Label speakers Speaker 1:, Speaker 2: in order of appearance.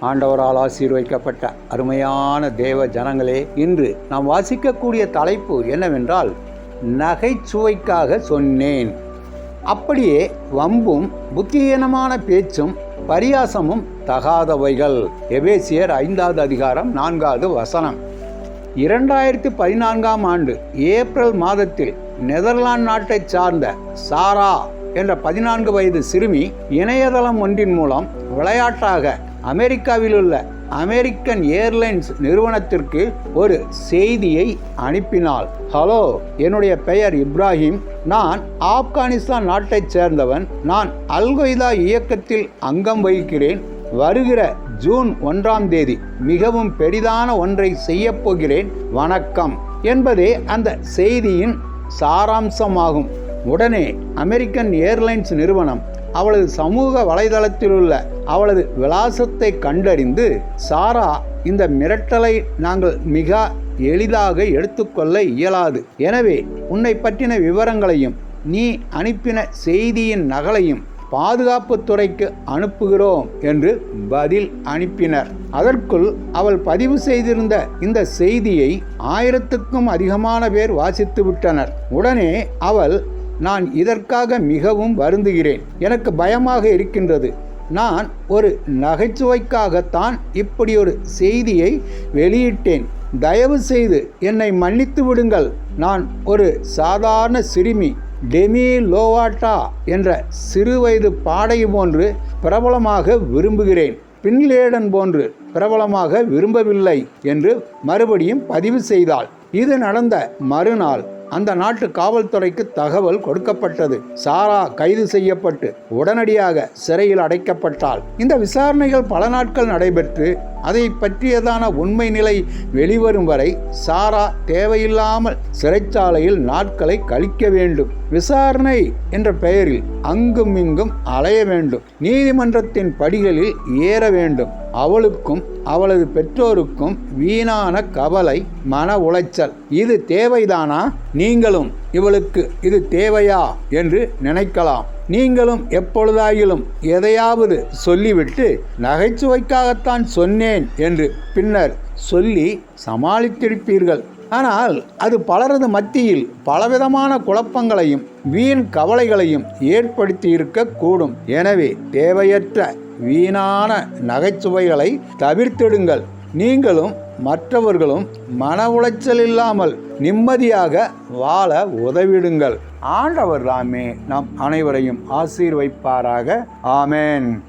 Speaker 1: ஆண்டவரால் ஆசீர்வைக்கப்பட்ட அருமையான தேவ ஜனங்களே இன்று நாம் வாசிக்கக்கூடிய தலைப்பு என்னவென்றால் நகைச்சுவைக்காக சொன்னேன். அப்படியே வம்பும் புத்தியீனமான பேச்சும் பரியாசமும் தகாதவைகள். எபேசியர் ஐந்தாவது அதிகாரம் நான்காவது வசனம். இரண்டாயிரத்தி பதினான்காம் ஆண்டு ஏப்ரல் மாதத்தில் நெதர்லாந்து நாட்டைச் சார்ந்த சாரா என்ற பதினான்கு வயது சிறுமி இணையதளம் ஒன்றின் மூலம் விளையாட்டாக அமெரிக்காவில் உள்ள அமெரிக்கன் ஏர்லைன்ஸ் நிறுவனத்திற்கு ஒரு செய்தியை அனுப்பினாள். ஹலோ என்னுடைய பெயர் இப்ராஹிம். நான் ஆப்கானிஸ்தான் நாட்டைச் சேர்ந்தவன். நான் அல்கொய்தா இயக்கத்தில் அங்கம் வகிக்கிறேன். வருகிற ஜூன் ஒன்றாம் தேதி மிகவும் பெரிதான ஒன்றை செய்யப்போகிறேன் வணக்கம் என்பதே அந்த செய்தியின் சாராம்சமாகும். உடனே அமெரிக்கன் ஏர்லைன்ஸ் நிறுவனம் அவளது சமூக வலைதளத்தில் உள்ள அவளது விலாசத்தை கண்டறிந்து சாரா இந்த மிரட்டலை நாங்கள் மிக எளிதாக எடுத்துக்கொள்ள இயலாது. எனவே உன்னை பற்றின விவரங்களையும் நீ அனுப்பின செய்தியின் நகலையும் பாதுகாப்புத்துறைக்கு அனுப்புகிறோம் என்று பதில் அனுப்பினர். அதற்குள் அவள் பதிவு செய்திருந்த இந்த செய்தியை ஆயிரத்துக்கும் அதிகமான பேர் வாசித்து விட்டனர். உடனே அவள் நான் இதற்காக மிகவும் வருந்துகிறேன். எனக்கு பயமாக இருக்கின்றது. நான் ஒரு நகைச்சுவைக்காகத்தான் இப்படி ஒரு செய்தியை வெளியிட்டேன். தயவு செய்து என்னை மன்னித்து விடுங்கள். நான் ஒரு சாதாரண சிறுமி டெமி லோவாட்டா என்ற சிறுவயது பாடை போன்று பிரபலமாக விரும்புகிறேன். பின்லேடன் போன்று பிரபலமாக விரும்பவில்லை என்று மறுபடியும் பதிவு செய்தாள். இது நடந்த மறுநாள். அந்த நாட்டு காவல்துறைக்கு தகவல் கொடுக்கப்பட்டது. சாரா கைது செய்யப்பட்டு உடனடியாக சிறையில் அடைக்கப்பட்டாள். இந்த விசாரணைகள் பல நாட்கள் நடைபெற்று அதை பற்றியதான உண்மை நிலை வெளிவரும் வரை சாரா தேவையில்லாமல் சிறைச்சாலையில் நாட்களை கழிக்க வேண்டும். விசாரணை என்ற பெயரில் அங்கும் இங்கும் அலைய வேண்டும். நீதிமன்றத்தின் படிகளில் ஏற வேண்டும். அவளுக்கும் அவளது பெற்றோருக்கும் வீணான கவலை மன உளைச்சல். இது தேவைதானா? நீங்களும் இவளுக்கு இது தேவையா என்று நினைக்கலாம். நீங்களும் எப்பொழுதாயிலும் எதையாவது சொல்லிவிட்டு நகைச்சுவைக்காகத்தான் சொன்னேன் என்று பின்னர் சொல்லி சமாளித்திருப்பீர்கள். ஆனால் அது பலரது மத்தியில் பலவிதமான குழப்பங்களையும் வீண் கவலைகளையும் ஏற்படுத்தியிருக்க கூடும் எனவே தேவையற்ற வீணான நகைச்சுவைகளை தவிர்த்திடுங்கள். நீங்களும் மற்றவர்களும் மன உளைச்சல் இல்லாமல் நிம்மதியாக வாழ உதவிடுங்கள். ஆண்டவர் தாமே நம் அனைவரையும் ஆசீர்வைப்பாராக. ஆமேன்.